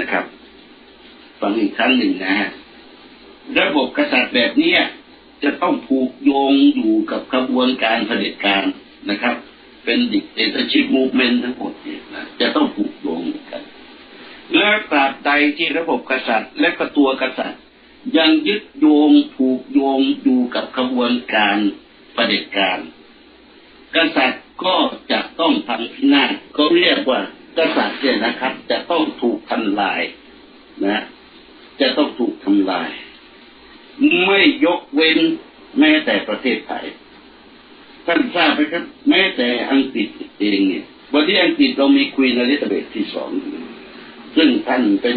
นะครับ ฟังอีกครั้งหนึ่งนะฮะระบบกษัตริย์แบบนี้จะต้องผูกโยงอยู่กับกระบวนการเผด็จการนะครับ เป็นดิกเตอร์ชิพมูฟเมนทั้งหมดเนี่ยนะจะต้องผูกโยงกัน และตราบใดที่ระบบกษัตริย์และก็ตัวกษัตริย์ ยังยึดโยงผูกโยงอยู่กับกระบวนการเผด็จการ กษัตริย์ก็จะต้องทำพินาศเขาเรียกว่ากษัตริย์เนี่ยนะครับ จะต้อง ลายนะ จะต้องถูกทำลาย ไม่ยกเว้นแม้แต่ประเทศไทยท่านทราบไหมครับ แม้แต่อังกฤษเองเนี่ยวันที่อังกฤษเรามีควีนอลิซาเบธที่สองซึ่งท่านเป็น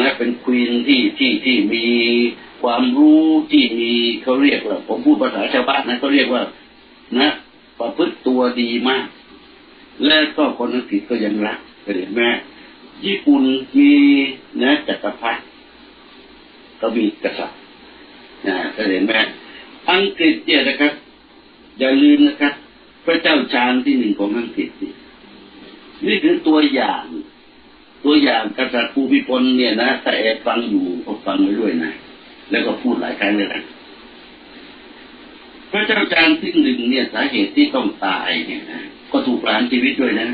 นะเป็นควีนที่ที่ที่มีความรู้ที่มีเขาเรียกว่าผมพูดภาษาชาวบ้านนะเขาเรียกว่า นะประพฤติตัวดีมาก และก็คนอังกฤษก็ยังรักเห็นไหม ญี่ปุ่นมีนะจักรพรรดิก็มีกษัตริย์นะเห็นไหมอังกฤษเนี่ยนะครับ อย่าลืมนะครับ พระเจ้าชาญที่หนึ่งของอังกฤษนี่นี่คือตัวอย่าง ตัวอย่างกษัตริย์ภูมิพลเนี่ยนะถ้าแอบฟังอยู่ก็ฟังไว้ด้วยนะแล้วก็พูดหลายครั้งเลยนะพระเจ้าจางที่หนึ่งเนี่ยสาเหตุที่ต้องตายเนี่ยนะก็ถูกประหารชีวิตด้วยนะ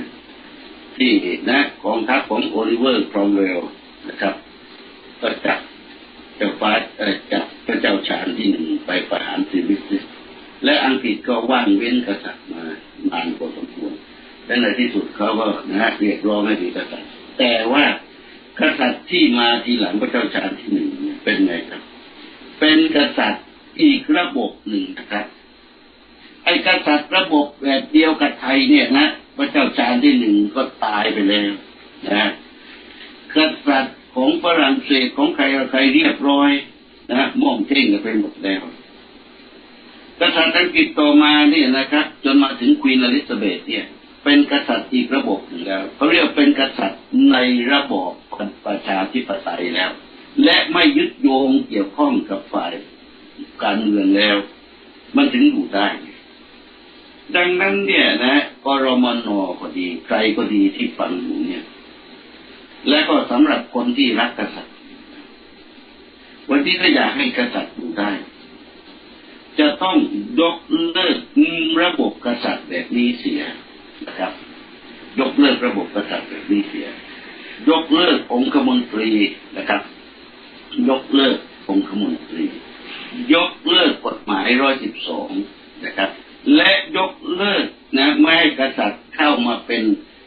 ที่นะกองทัพของโอลิเวอร์ครอมเวลนะครับ ก็จับเจ้าฟ้าจับพระเจ้าชาญที่หนึ่งไปประหารชีวิตและอังกฤษก็ว่างเว้นกษัตริย์มานานพอสมควรและในที่สุดเขาก็นะเรียกร้องให้มีกษัตริย์ แต่ว่ากษัตริย์ที่มาทีหลังพระเจ้าชาญที่หนึ่งเป็นไงครับ เป็นกษัตริย์อีกระบบหนึ่งนะครับไอ้กษัตริย์ระบบแบบเดียวกับไทยเนี่ยนะ พระเจ้าชาที่หนึ่งก็ตายไปแล้วนะกษัตริย์ของฝรั่งเศสของใครใครเรียบร้อยนะม่วงเท่งกันไปหมดแล้วกษัตริย์อังกฤษต่อมาเนี่ยนะครับ จนมาถึงควีนอลิซาเบธเนี่ย เป็นกษัตริย์อีกระบบหนึ่งแล้วเขาเรียกเป็นกษัตริย์ในระบอบประชาธิปไตยแล้ว และไม่ยึดโยงเกี่ยวข้องกับฝ่ายการเมืองแล้ว มันถึงอยู่ได้ ดังนั้นเนี่ยนะ กรมนก็ดีใครก็ดีที่ฟังอยู่เนี่ย และก็สำหรับคนที่รักกษัตริย์ วันที่ถ้าอยากให้กษัตริย์อยู่ได้ จะต้องยกเลิกระบบกษัตริย์แบบนี้เสียนะครับ ยกเลิกระบบกษัตริย์แบบนี้เสีย ยกเลิกองคมนตรีนะครับ ยกเลิกองคมนตรี ยกเลิกกฎหมายร้อยสิบสองนะครับ และยกเลิกนะไม่ให้ กษัตริย์เข้ามาเป็น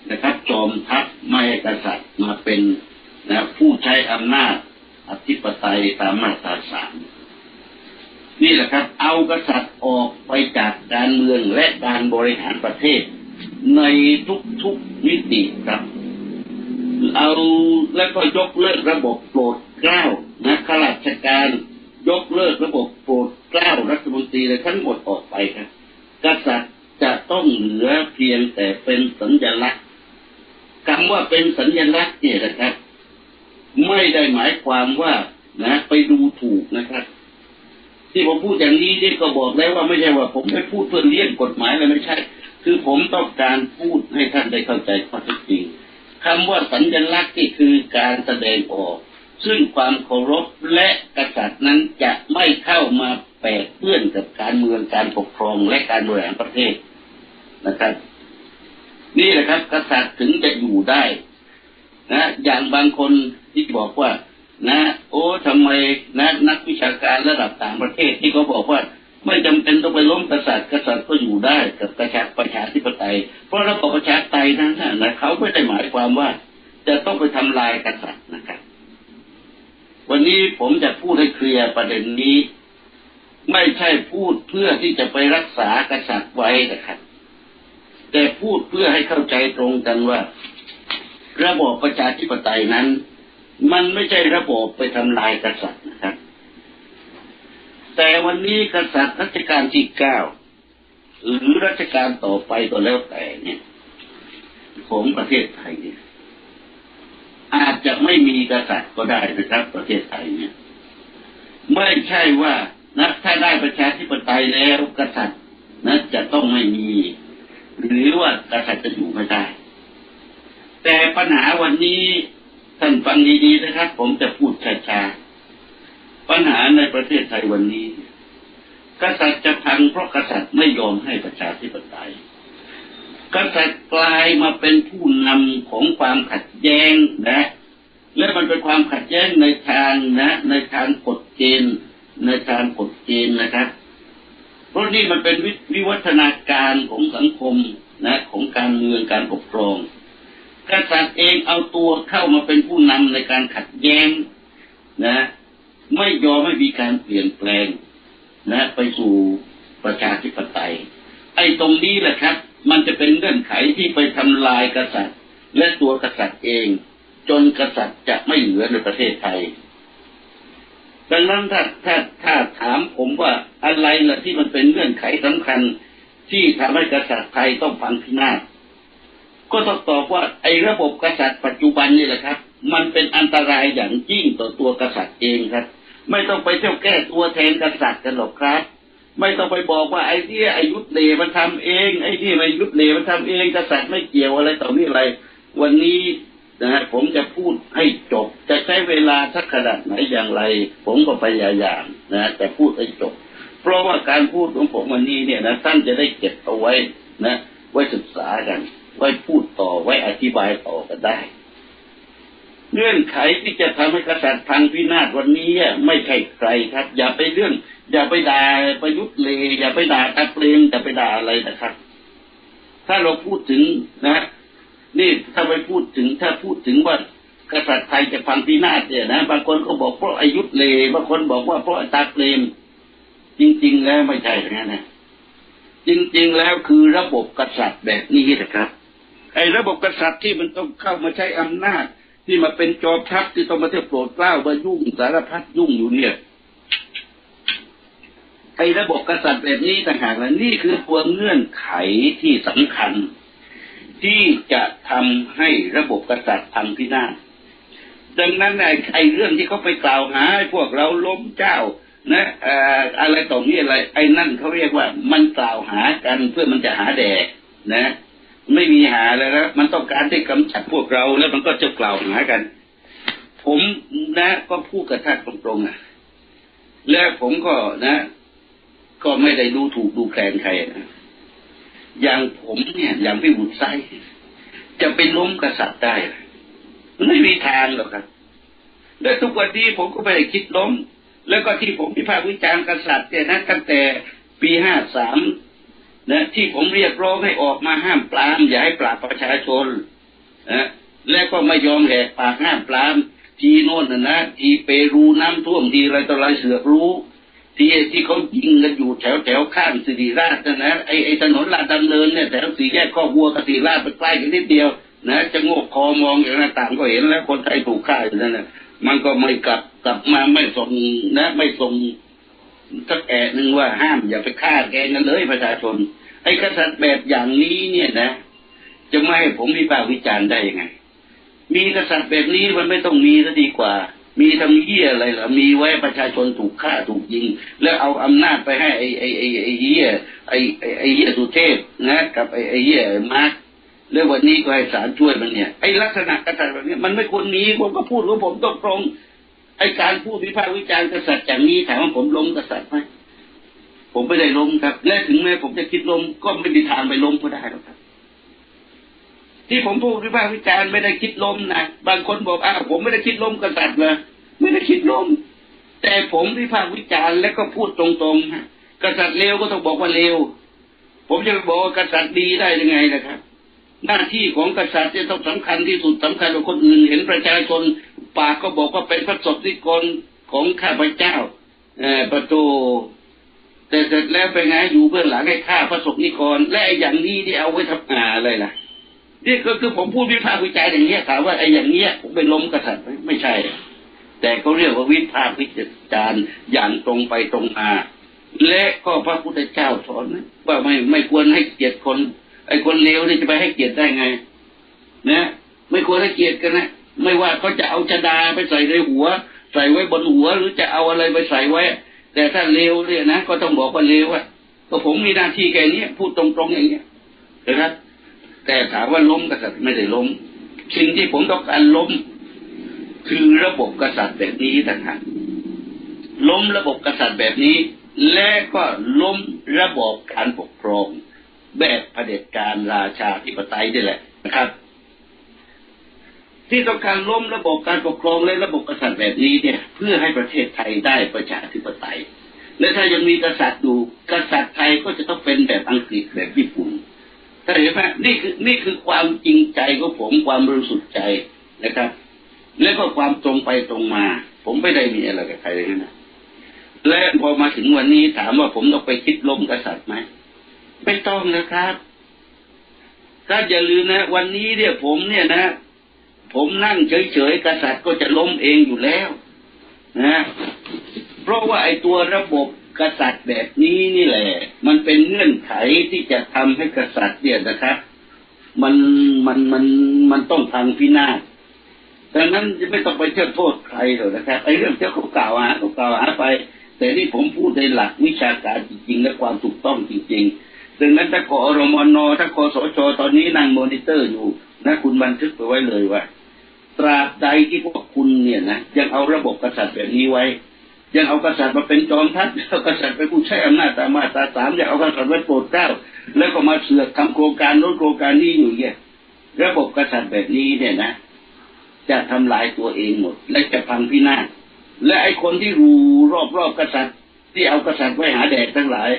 นะครับจอมทัพไม่ให้กษัตริย์มาเป็นนะผู้ใช้อำนาจอธิปไตยตามมาตราสามนี่แหละครับ เอากษัตริย์ออกไปจากการเมืองและการบริหารประเทศ ในทุกๆมิติครับ เอาแล้วก็ยกเลิกระบบโปรดเกล้านะข้าราชการ ยกเลิกระบบโปรดเกล้ารัฐมนตรีอะไรทั้งหมดออกไปครับ กษัตริย์จะต้องเหลือเพี ยงแต่เป็นสัญลักษณ์คำว่าเป็นสัญลักษณ์เนี่ยนะครับ ไม่ได้หมายความว่านะ ไปดูถูกนะครับ ที่ผมพูดอย่างนี้นี่ก็บอกแล้วว่าไม่ใช่ว่า ผมไม่พูดเพื่อเลี่ยงกฎหมายอะไรไม่ใช่ คือผมต้องการพูดให้ท่านได้เข้าใจข้อเท็จจริงคำว่าสัญลักษณ์ที่คือการแสดงออก ซึ่งความเคารพและกษัตริย์นั้นจะไม่เข้ามาแปดเปื้อนกับการเมืองการปกครองและการบริหารประเทศนะครับ นี่แหละครับ กษัตริย์ถึงจะอยู่ได้ นะ อย่างบางคนที่บอกว่า นะ โอ้ทำไมนะ นักวิชาการระดับต่างประเทศที่เขาบอกว่า ไม่จำเป็นต้องไปล้มกษัตริย์ กษัตริย์ก็อยู่ได้กับประชาประชาธิปไตย เพราะระบบประชาธิปไตยนั้นนะนะเขาไม่ได้หมายความว่า จะต้องไปทำลายกษัตริย์นะครับ วันนี้ผมจะพูดให้เคลียร์ประเด็นนี้ ไม่ใช่พูดเพื่อที่จะไปรักษากษัตริย์ไว้นะครับ แต่พูดเพื่อให้เข้าใจตรงกันว่า ระบอบประชาธิปไตยนั้น มันไม่ใช่ระบบไปทำลายกษัตริย์นะครับ แต่วันนี้กษัตริย์รัชกาลที่เก้าหรือรัชกาลต่อไปก็แล้วแต่เนี่ยของประเทศไทยเนี่ยอาจจะไม่มีกษัตริย์ก็ได้นะครับ ประเทศไทยเนี่ย ไม่ใช่ว่านะถ้าได้ประชาธิปไตยแล้วกษัตริย์นะจะต้องไม่มี หรือว่ากษัตริย์จะอยู่ไม่ได้ แต่ปัญหาวันนี้ท่านฟังดีๆนะครับ ผมจะพูดช้าๆปัญหาในประเทศไทยวันนี้ กษัตริย์จะพังเพราะกษัตริย์ไม่ยอมให้ประชาธิปไตยกษัตริย์กลายมาเป็นผู้นำของความขัดแย้งนะ และมันเป็นความขัดแย้งในทางนะ ในทางกฎเกณฑ์ในทางกฎเกณฑ์นะครับ เพราะนี่มันเป็นวิวิวัฒนาการของสังคมนะของการเมืองการปกครอง กษัตริย์เองเอาตัวเข้ามาเป็นผู้นำในการขัดแย้งนะ ไม่ยอมให้มีการเปลี่ยนแปลงนะ ไปสู่ประชาธิปไตย ไอ้ตรงนี้แหละครับ มันจะเป็นเงื่อนไขที่ไปทำลายกษัตริย์ และตัวกษัตริย์เอง จนกษัตริย์จะไม่เหลือในประเทศไทย ดังนั้นถ้าถ้าถ้าถามผมว่าอะไรล่ะที่มันเป็นเงื่อนไขสำคัญ ที่ทำให้กษัตริย์ไทยต้องพังพินาศก็ต้องตอบว่าไอ้ระบบกษัตริย์ปัจจุบันนี่แหละครับ มันเป็นอันตรายอย่างยิ่งต่อตัวกษัตริย์เองครับ ไม่ต้องไปเที่ยวแก้ตัวแทนกษัตริย์กันหรอกครับ ไม่ต้องไปบอกว่าไอ้ที่ไอ้ยุทธเลมันทำเอง ไอ้ที่ไม่ยุทธเลมันทำเองกษัตริย์ไม่เกี่ยวอะไรต่อนี่อะไร วันนี้ นะฮะผมจะพูดให้จบ จะใช้เวลาสักขนาดไหนอย่างไร ผมก็พยายามนะแต่พูดให้จบ เพราะว่าการพูดของผมวันนี้เนี่ยนะท่านจะได้เก็บเอาไว้นะ ไว้ศึกษากัน ไว้พูดต่อไว้อธิบายต่อกันได้ เงื่อนไขที่จะทำให้กษัตริย์พังพินาศวันนี้ไม่ใช่ใครครับ อย่าไปเรื่อง อย่าไปด่าประยุทธ์เลยอย่าไปด่าตาเปลงอย่าไปด่าอะไรนะครับ ถ้าเราพูดถึงนะ นี่ถ้าไปพูดถึงถ้าพูดถึงว่ากษัตริย์ไทยจะพังพินาศเนี่ยนะบางคนก็บอกเพราะอายุธเลบางคนบอกว่าเพราะตาเปลมจริง ๆ แล้วไม่ใช่อย่างนั้นนะจริง ๆ แล้วคือระบบกษัตริย์แบบนี้นะครับ ไอ้ระบบกษัตริย์ที่มันต้องเข้ามาใช้อำนาจ ที่มาเป็นจอมทัพที่ต้องมาเที่ยวโปรดเกล้ามายุ่งสารพัดยุ่งอยู่เนี่ยไอ้ระบบกษัตริย์แบบนี้ต่างหากและนี่คือตัวเงื่อนไขที่สำคัญ ที่จะทำให้ระบบกษัตริย์พังพินาศดังนั้นไอ้ไอเรื่องที่เขาไปกล่าวหาพวกเราล้มเจ้านะเอ่ออะไรต่อนี้อะไร ไอ้นั่นเขาเรียกว่า มันกล่าวหากันเพื่อมันจะหาแดกนะ ไม่มีหาแล้วนะมันต้องการที่กำจัดพวกเราแล้วมันก็จะกล่าวหากัน ผมนะ ก็พูดกับท่านตรงๆอะ แล้วผมก็นะ ก็ไม่ได้ดูถูกดูแคลนใครนะ อย่างผมเนี่ย อย่างพี่บุตรไซจะไปล้มกษัตริย์ได้เหรอมันไม่มีทางหรอกครับ และทุกวันนี้ผมก็ไม่ได้คิดล้ม แล้วก็ที่ผมพิพากษ์วิจารณ์กษัตริย์เนี่ยนะตั้งแต่ปีห้าสามนะที่ผมเรียกร้องให้ออกมาห้ามปรามอย่าให้ปราบประชาชนนะและก็ไม่ยอมแหกปากห้ามปราม ทีโน่นนะนะทีเปรูน้ำท่วมทีอะไรต่ออะไรเสือกรู้ ที่ที่เขายิงกันอยู่แถวแถวข้างสิริราชนะนะไอไอถนนลาดดำเนินเนี่ยแถวสี่แยกข้อวัวกับสิริราชไปใกล้กันนิดเดียว นะจะโงกคอมองอย่างหน้าต่างก็เห็นแล้วคนไทยถูกฆ่าอยู่นั่นนะมันก็ไม่กลับกลับมาไม่ส่งนะ ไม่ส่งสักแอะหนึ่งว่าห้ามอย่าไปฆ่าแกงกันเลยประชาชน ไอ้กษัตริย์แบบอย่างนี้เนี่ยนะ จะไม่ให้ผมมีปากวิจารณ์ได้ยังไง มีกษัตริย์แบบนี้มันไม่ต้องมีซะดีกว่า มีทำเหี้ยอะไรเหรอมีไว้ประชาชนถูกฆ่าถูกยิง แล้วเอาอำนาจไปให้ไอ้ไอ้ไอ้ไอ้เหี้ยไอ้ไอ้เหี้ยสุเทพนะ กับไอ้ไอ้เหี้ยมาร์คแล้ววันนี้ก็ให้ศาลช่วยมันเนี่ยไอ้ลักษณะกษัตริย์แบบนี้มันไม่ควรมีผมก็พูดของผมตรงไอ้การพูดวิพากษ์วิจารณ์กษัตริย์อย่างนี้ถามว่าผมล้มกษัตริย์ไหมผมไม่ได้ล้มครับ และถึงแม้ผมจะคิดล้มก็ไม่มีทางไปล้มก็ได้หรอกครับ ที่ผมพูดวิพากษ์วิจารณ์ไม่ได้คิดล้มนะบางคนบอกอ้าวผมไม่ได้คิดล้มกษัตริย์เลยไม่ได้คิดล้มแต่ผมวิพากษ์วิจารณ์แล้วก็พูดตรงๆฮะกษัตริย์เลวก็ต้องบอกว่าเลวผมจะไปบอกว่ากษัตริย์ดีได้ยังไงนะครับ หน้าที่ของกษัตริย์จะต้องสำคัญที่สุดสำคัญกว่าคนอื่น เห็นประชาชนปากก็บอกว่าเป็นพระสดนิกรของข้าพเจ้าอประตูแต่เสร็จแล้วไปไงอยู่เบื้องหลังให้ฆ่าพระสงฆ์นิกร และไอ้อย่างนี้ที่เอาไว้ทำงานอะไรล่ะ นี่ก็คือผมพูดวิพากษ์วิจารณ์อย่างเงี้ยถามว่าไอ้อย่างเงี้ยผมไปล้มกษัตริย์ไมไม่ใช่ แต่เขาเรียกว่าวิพากษ์วิจารณ์อย่างตรงไปตรงมาและก็พระพุทธเจ้าสอนนะว่าไม่ไม่ควรให้เกียรติคน ไอ้คนเลวนี่จะไปให้เกียรติได้ไง นะ ไม่ควรให้เกียรติกันนะไม่ว่าเขาจะเอาชดาไปใส่ในหัว ใส่ไว้บนหัว หรือจะเอาอะไรไปใส่ไว้ แต่ถ้าเลวเนี่ยนะก็ต้องบอกว่าเลวอะก็ผมมีหน้าที่แค่นี้พูดตรงๆอย่างเงี้ยนะครับ แต่ถามว่าล้มกษัตริย์ไม่ได้ล้ม สิ่งที่ผมต้องการล้ม คือระบบกษัตริย์แบบนี้ต่างหากล้มระบบกษัตริย์แบบนี้ และก็ล้มระบบการปกครอง แบบเผด็จการราชาธิปไตยนี่แหละนะครับ ที่ต้องการล้มระบบการปกครองและระบบกษัตริย์แบบนี้เนี่ย เพื่อให้ประเทศไทยได้ประชาธิปไตยและถ้ายังมีกษัตริย์อยู่กษัตริย์ไทยก็จะต้องเป็นแบบอังกฤษแบบญี่ปุ่น เห็นไหมนี่คือนี่คือความจริงใจของผมความบริสุทธิ์ใจนะครับ และก็ความตรงไปตรงมา ผมไม่ได้มีอะไรกับใครเลยนะและพอมาถึงวันนี้ถามว่าผมต้องไปคิดล้มกษัตริย์ไหมไม่ต้องนะครับถ้าอย่าลืมนะ วันนี้เนี่ยผมเนี่ยนะ ผมนั่งเฉยๆกษัตริย์ก็จะล้มเองอยู่แล้ว นะ เพราะว่าไอ้ตัวระบบ กษัตริย์แบบนี้นี่แหละ มันเป็นเงื่อนไขที่จะทำให้กษัตริย์เนี่ยนะครับ มันมันมันมันต้องพังพินาศดังนั้นจะไม่ต้องไปเชื่อโทษใครหรอกนะครับไอ้เรื่องที่เขากล่าวหาเขากล่าวหาไป แต่นี่ผมพูดในหลักวิชาการจริงๆและความถูกต้องจริง ๆ ดังนั้นถ้ากอรมนถ้ากสชตอนนี้นั่งมอนิเตอร์อยู่นะคุณบันทึกไปไว้เลยว่า ตราบใดที่พวกคุณเนี่ยนะยังเอาระบบกษัตริย์แบบนี้ไว้ ยังเอากษัตริย์มาเป็นจอมทัพเอากษัตริย์เป็นผู้ใช้อำนาจตามมาตราสามยังเอากษัตริย์ไว้โปรดเกล้าแล้วก็มาเสือกทำโครงการโน้นโครงการนี้อยู่เนี่ยระบบกษัตริย์แบบนี้เนี่ยนะ จะทำลายตัวเองหมด และจะพังพินาศและไอ้คนที่รูรอบๆกษัตริย์ ที่เอากษัตริย์ไว้หาแดกทั้งหลาย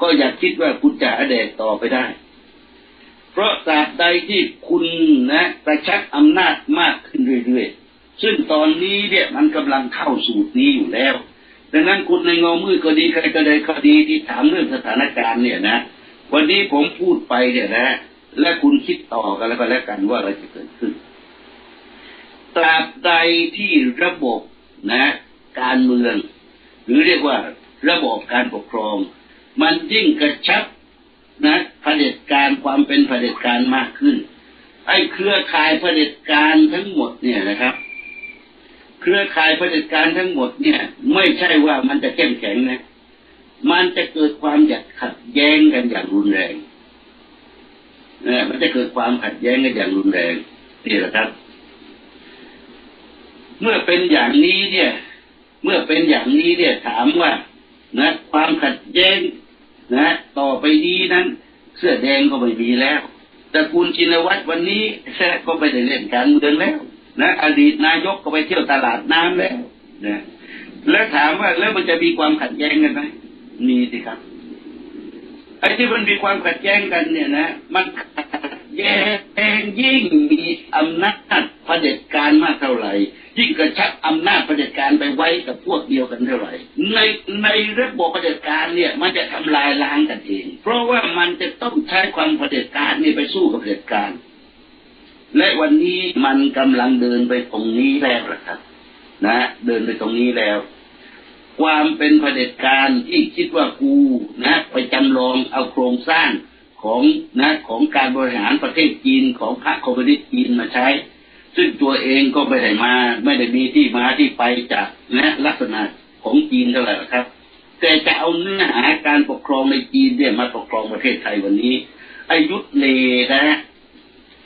ก็อย่าคิดว่าคุณจะหาแดกต่อไปได้ เพราะตราบใดที่คุณนะกระชักอำนาจมากขึ้นเรื่อยๆซึ่งตอนนี้เนี่ยมันกำลังเข้าสู่นี้อยู่แล้ว ดังนั้นคุณในเงามืดก็ดีใครก็ได้ก็ดีที่ถามเรื่องสถานการณ์เนี่ยนะ วันนี้ผมพูดไปเนี่ยนะ และคุณคิดต่อกันแล้วก็แล้วกันว่าอะไรจะเกิดขึ้นตราบใดที่ระบบนะ การเมือง หรือเรียกว่าระบบการปกครอง มันยิ่งกระชับนะเผด็จการความเป็นเผด็จการมากขึ้นไอ้เครือข่ายเผด็จการทั้งหมดเนี่ยนะครับ เครือข่ายเผด็จการทั้งหมดเนี่ย ไม่ใช่ว่ามันจะเข้มแข็งนะ มันจะเกิดความอยากขัดแย้งกันอย่างรุนแรงนะมันจะเกิดความขัดแย้งกันอย่างรุนแรงนี่แหละครับ เมื่อเป็นอย่างนี้เนี่ย เมื่อเป็นอย่างนี้เนี่ยถามว่า นะ ความขัดแย้งนะ ต่อไปนี้นั้น เสื้อแดงก็ไม่มีแล้วตระกูลชินวัตรวันนี้ก็ไม่ได้เล่นการเมืองแล้ว นะอดีตนายกก็ไปเที่ยวตลาดน้ำแล้วนะแล้วถามว่าแล้วมันจะมีความขัดแย้งกันไหมมีสิครับไอ้ที่มันมีความขัดแย้งกันเนี่ยนะ มันขัดแย้งยิ่งมีอำนาจเผด็จการมากเท่าไหร่ ยิ่งกระชับอำนาจเผด็จการไปไว้กับพวกเดียวกันเท่าไหร่ ในในระบบเผด็จการเนี่ย มันจะทำลายล้างกันเอง เพราะว่ามันจะต้องใช้ความเผด็จการนี่ไปสู้กับเผด็จการ และวันนี้มันกำลังเดินไปตรงนี้แล้วล่ะครับ นะ เดินไปตรงนี้แล้ว ความเป็นเผด็จการที่คิดว่ากูนะ ไปจำลองเอาโครงสร้างของนะของการบริหารประเทศจีนของพรรคคอมมิวนิสต์จีนมาใช้ ซึ่งตัวเองก็ไม่ได้มา ไม่ได้มีที่มาที่ไปจากนะลักษณะของจีนเท่าไหร่ครับ แต่จะเอาเนื้อหาการปกครองในจีนเนี่ยมาปกครองประเทศไทยวันนี้อายุทธเลนะ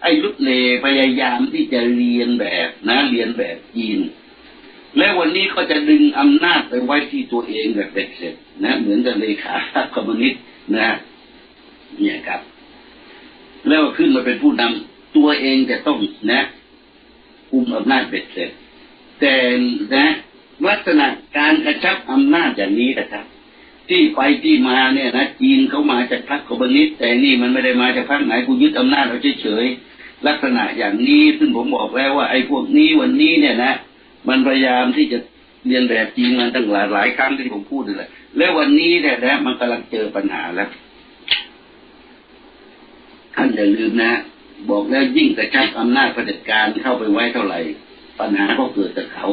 ไอ้ลุดเลพยายามที่จะเรียนแบบนะ เรียนแบบจีน และวันนี้ก็จะดึงอำนาจไปไว้ที่ตัวเองแบบเบ็ดเสร็จนะเหมือนกับเลขาคอมมิวนิสต์นะเนี่ยครับ แล้วขึ้นมาเป็นผู้นำตัวเองจะต้องนะคุมอำนาจเบ็ดเสร็จ แต่นะลักษณะการกระชับอำนาจอย่างนี้นะครับ ที่ไปที่มาเนี่ยนะจีนเขามาจากพรรคคอมมิวนิสต์แต่นี่มันไม่ได้มาจากพรรคไหนกูยึดอำนาจเราเฉยๆ ลักษณะอย่างนี้ซึ่งผมบอกแล้วว่าไอ้พวกนี้วันนี้เนี่ยนะ มันพยายามที่จะเรียนแบบจีนมาตั้งหลายหลายครั้งที่ผมพูดเลยแล้ววันนี้เนี่ยนะมันกำลังเจอปัญหาแล้วท่านอย่าลืมนะ บอกแล้วยิ่งกระชับอำนาจเผด็จการเข้าไปไว้เท่าไหร่ ปัญหาก็เกิดจากเขา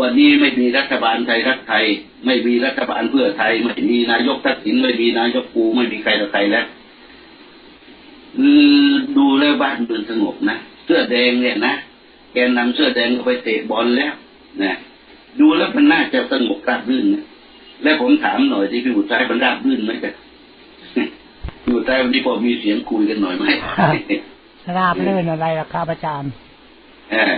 วันนี้ไม่มีรัฐบาลไทยรักไทย ไม่มีรัฐบาลเพื่อไทย ไม่มีนายกทักษิณไม่มีนายกปูไม่มีใครต่อใครแล้ว คือดูแล้วบ้านเมืองสงบนะเสื้อแดงเนี่ยนะแกนนำเสื้อแดงก็ไปเตะบอลแล้วนะดูแล้วมันน่าจะสงบราบรื่นนะและผมถามหน่อยที่พี่บุตรใจมันราบรื่นไหมจ๊ะพี่บุตรใจวันนี้พอมีเสียงคุยกันหน่อยไหมราบเลื่อนอะไรล่ะครับอาจารย์เออ